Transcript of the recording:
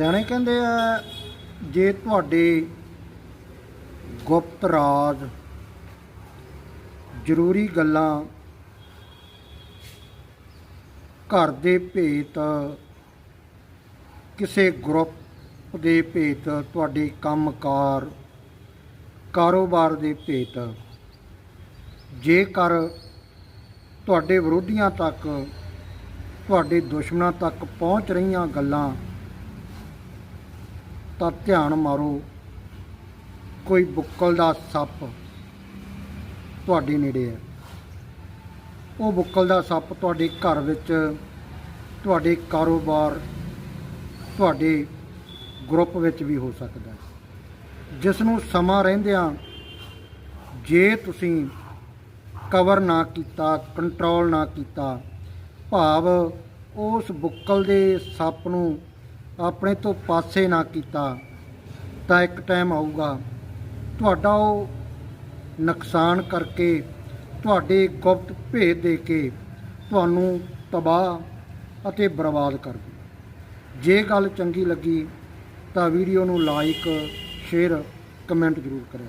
ਸਿਆਣੇ ਕਹਿੰਦੇ ਆ, ਜੇ ਤੁਹਾਡੇ ਗੁਪਤ ਰਾਜ ਜ਼ਰੂਰੀ ਗੱਲਾਂ ਘਰ ਦੇ ਭੇਤ, ਕਿਸੇ ਗਰੁੱਪ ਦੇ ਭੇਤ, ਤੁਹਾਡੇ ਕੰਮਕਾਰ, ਕਾਰੋਬਾਰ ਦੇ ਭੇਤ, ਜੇਕਰ ਤੁਹਾਡੇ ਵਿਰੋਧੀਆਂ ਤੱਕ, ਤੁਹਾਡੇ ਦੁਸ਼ਮਣਾਂ ਤੱਕ ਪਹੁੰਚ ਰਹੀਆਂ ਗੱਲਾਂ ਤਾਂ ਧਿਆਨ ਮਾਰੋ, ਕੋਈ ਬੁੱਕਲ ਦਾ ਸੱਪ ਤੁਹਾਡੇ ਨੇੜੇ ਹੈ। ਉਹ ਬੁੱਕਲ ਦਾ ਸੱਪ ਤੁਹਾਡੇ ਘਰ ਵਿੱਚ, ਤੁਹਾਡੇ ਕਾਰੋਬਾਰ, ਤੁਹਾਡੇ ਗਰੁੱਪ ਵਿੱਚ ਵੀ ਹੋ ਸਕਦਾ ਹੈ। ਜਿਸ ਨੂੰ ਸਮਾਂ ਰਹਿੰਦਿਆਂ ਜੇ ਤੁਸੀਂ ਕਵਰ ਨਾ ਕੀਤਾ, ਕੰਟਰੋਲ ਨਾ ਕੀਤਾ, ਭਾਵ ਉਸ ਬੁੱਕਲ ਦੇ ਸੱਪ ਨੂੰ ਆਪਣੇ ਤੋਂ ਪਾਸੇ ਨਾ ਕੀਤਾ ਤਾਂ ਇੱਕ ਟਾਈਮ ਆਊਗਾ। ਤੁਹਾਡਾ ਉਹ ਨੁਕਸਾਨ ਕਰਕੇ ਤੁਹਾਡੇ ਗੁਪਤ ਭੇਦ ਦੇ ਕੇ ਤੁਹਾਨੂੰ ਤਬਾਹ ਅਤੇ ਬਰਬਾਦ ਕਰ ਦੇ ਜੇ ਗੱਲ ਚੰਗੀ ਲੱਗੀ ਤਾਂ ਵੀਡੀਓ ਨੂੰ ਲਾਈਕ ਸ਼ੇਅਰ ਕਮੈਂਟ ਜ਼ਰੂਰ ਕਰਿਆ